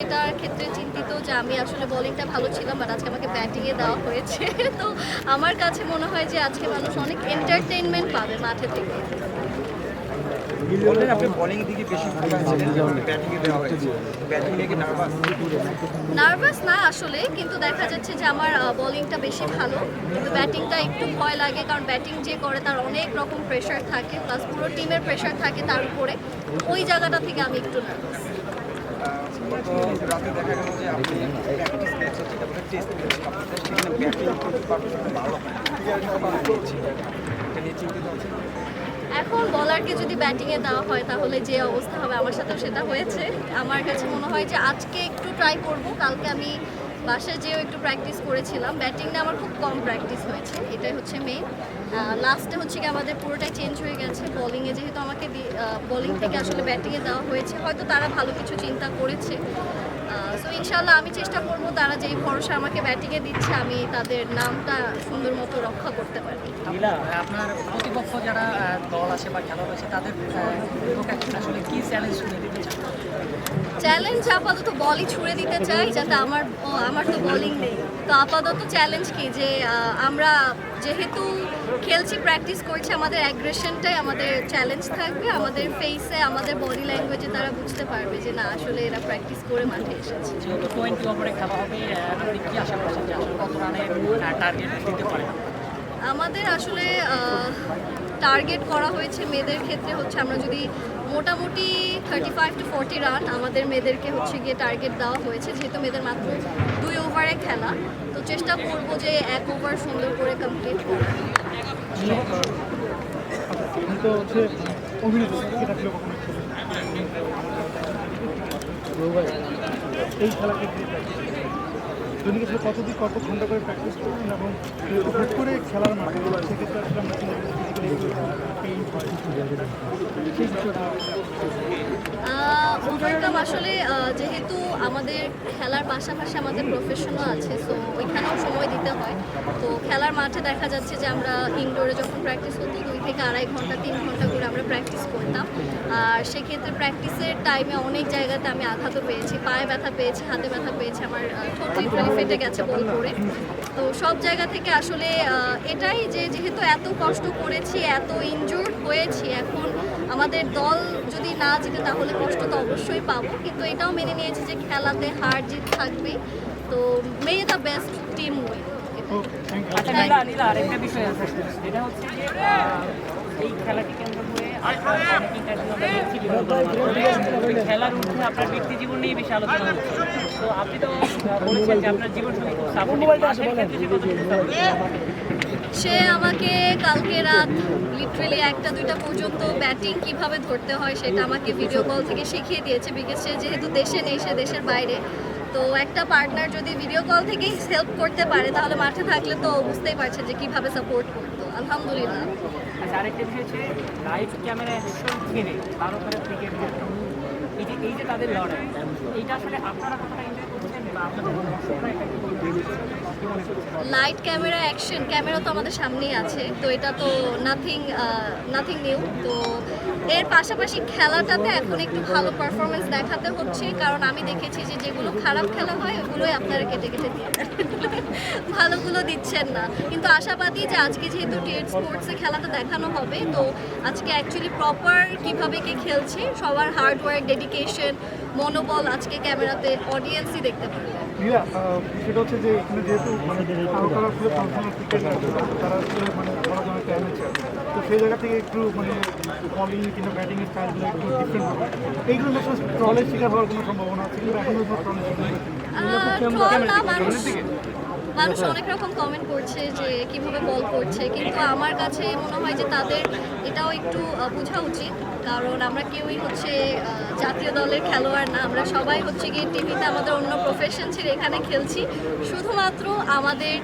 এটার ক্ষেত্রে চিন্তিত যে আমি আসলে বোলিংটা ভালো ছিলাম বাট আজকে আমাকে ব্যাটিংয়ে দেওয়া হয়েছে। তো আমার কাছে মনে হয় যে আজকে মানুষ অনেক এন্টারটেইনমেন্ট পাবে মাঠে থেকে। বললেন আপনি বোলিং দিকে বেশি ফোকাস ছিলেন ব্যাটিং এ দেওয়া হয়েছে। ব্যাটিং নিয়ে কি নার্ভাস নার্ভাস না আসলে কিন্তু দেখা যাচ্ছে যে আমার বোলিংটা বেশি ভালো। কিন্তু ব্যাটিংটা একটু ভয় লাগে কারণ ব্যাটিং যে করে তার অনেক রকম প্রেশার থাকে প্লাস পুরো টিমের প্রেশার থাকে তার উপরে। ওই জায়গাটা থেকে আমি একটু নার্ভাস এখন বলারকে যদি ব্যাটিংয়ে দেওয়া হয়, তাহলে যে অবস্থা হবে আমার সাথেও সেটা হয়েছে। আমার কাছে মনে হয় যে আজকে একটু ট্রাই করব, কালকে আমি বাসায় যেও একটু প্র্যাকটিস করেছিলাম। ব্যাটিংটা আমার খুব কম প্র্যাকটিস হয়েছে, এটাই হচ্ছে মেইন লাস্টে হচ্ছে কি আমাদের পুরোটাই চেঞ্জ হয়ে গেছে বোলিংয়ে যেহেতু আমাকে বোলিং থেকে আসলে ব্যাটিংয়ে দেওয়া হয়েছে, হয়তো তারা ভালো কিছু চিন্তা করেছে। সো ইনশাল্লাহ আমি চেষ্টা করব তারা যেই ভরসা আমাকে ব্যাটিংয়ে দিচ্ছে, আমি তাদের নামটা সুন্দর মতো রক্ষা করতে পারি। আপনার প্রতিপক্ষ যারা দল আছে বা খেলোয়াড় আছে তাদের আসলে কি চ্যালেঞ্জ শুনে দিতে চান? চ্যালেঞ্জ আপাতত বলই ছুড়ে দিতে চাই যাতে আমার আমার তো বোলিং নেই। তো আপাতত চ্যালেঞ্জ কি? যে আমরা যেহেতু খেলছি প্র্যাকটিস করছি আমাদের অ্যাগ্রেশনটাই আমাদের চ্যালেঞ্জ থাকবে। আমাদের ফেসে আমাদের বডি ল্যাঙ্গুয়েজে তারা বুঝতে পারবে যে না আসলে এরা প্র্যাকটিস করে মাঠে এসেছে। টোয়েন্টি ওভারে খেলা হবে আপনি কি আশা করছেন যে আসলে কত রানে টার্গেট দিতে পারেন আমাদের আসলে টার্গেট করা হয়েছে মেয়েদের ক্ষেত্রে হচ্ছে আমরা যদি মোটামুটি thirty five to forty run আমাদের মেয়েদেরকে হচ্ছে গিয়ে টার্গেট দেওয়া হয়েছে, যেহেতু মেয়েদের মাত্র দুই ওভারে খেলা, তো চেষ্টা করব যে এক ওভার সুন্দর করে কমপ্লিট খেলাকে আসলে যেহেতু আমাদের খেলার পাশাপাশি আমাদের প্রফেশনও আছে সো ওইখানেও সময় দিতে হয়। তো খেলার মাঠে দেখা যাচ্ছে যে আমরা ইনডোরে যখন প্র্যাকটিস হতো, দুই থেকে আড়াই ঘণ্টা, তিন ঘণ্টা করে আমরা প্র্যাকটিস করতাম। আর সেক্ষেত্রে প্র্যাকটিসের টাইমে অনেক জায়গাতে আমি আঘাতও পেয়েছি পায়ে ব্যথা পেয়েছি হাতে ব্যথা পেয়েছি আমার ঠোঁট লিটারালি ফেটে গেছে বল করে। তো সব জায়গা থেকে আসলে এটাই যে যেহেতু এত কষ্ট করেছি এত ইনজুর্ড হয়েছি এখন আমাদের দল যদি না জিতে তাহলে কষ্ট তো অবশ্যই পাবো। কিন্তু এটাও মেনে নিয়েছি যে খেলাতে হার জিত থাকবে। তো may the best team win আচ্ছা আরেকটা বিষয় আছে। যেটা হচ্ছে এই খেলাকে কেন্দ্র করে। খেলার ঊর্ধ্বে আপনার ব্যক্তি জীবন নিয়ে বেশি আলোচনা হচ্ছে। তো আপনি তো বলেছেন যে আপনার জীবন সঙ্গী খুব সে আমাকে কালকে রাত লিটারেলি একটা দুইটা পর্যন্ত ব্যাটিং কীভাবে ধরতে হয় সেটা আমাকে ভিডিও কল থেকে শিখিয়ে দিয়েছে বিকজ সে যেহেতু দেশে নেই সে দেশের বাইরে। তো একটা পার্টনার যদি ভিডিও কল থেকেই হেল্প করতে পারে, তাহলে মাঠে থাকলে তো বুঝতেই পারছে যে কীভাবে সাপোর্ট করতো। আলহামদুলিল্লাহ। আচ্ছা আরেকটা বিষয় হচ্ছে লাইভ ক্যামেরা ক্রিকেট এই যে এই যে তাদের লড়াই, এইটা আসলে আপনারা কতটা enjoy light camera action camera তো আমাদের সামনেই আছে। তো এটা তো নাথিং নাথিং নিউ তো এর পাশাপাশি খেলাটাতে এখন একটু ভালো পারফরমেন্স দেখাতে হচ্ছে। কারণ আমি দেখেছি যে যেগুলো খারাপ খেলা হয়, ওগুলোই আপনারা কেটে কেটে দিয়ে ভালোগুলো দিচ্ছেন না। কিন্তু আশাবাদী যে আজকে যেহেতু টেট স্পোর্টসে খেলাটা দেখানো হবে, তো আজকে অ্যাকচুয়ালি প্রপার কীভাবে কে খেলছে, সবার হার্ড ওয়ার্ক ডেডিকেশন মনোবল আজকে ক্যামেরাতে অডিয়েন্সই দেখতে সেটা হচ্ছে যে এখানে যেহেতু মানে কারও কারও আসলে প্রফেশনাল তারা মানে বড় ধরনের ট্যালেন্ট তো সেই জায়গা থেকে একটু মানে বলিং কিংবা ব্যাটিং স্টাইলগুলো একটু ডিফারেন্ট হবে। এইগুলো আসলে ট্রলের শিকার হওয়ার কোনো সম্ভাবনা আছে কিন্তু এখনও ট্রলের শিকার হচ্ছে ট্রল না মানুষ অনেক রকম কমেন্ট করছে যে কীভাবে বল করছে, কিন্তু আমার কাছে মনে হয় যে তাদের এটাও একটু বোঝা উচিত। কারণ আমরা কেউই হচ্ছে জাতীয় দলের খেলোয়াড় না, আমরা সবাই হচ্ছে গিয়ে টিভিতে আমাদের অন্য প্রফেশন ছিল এখানে খেলছি। শুধুমাত্র আমাদের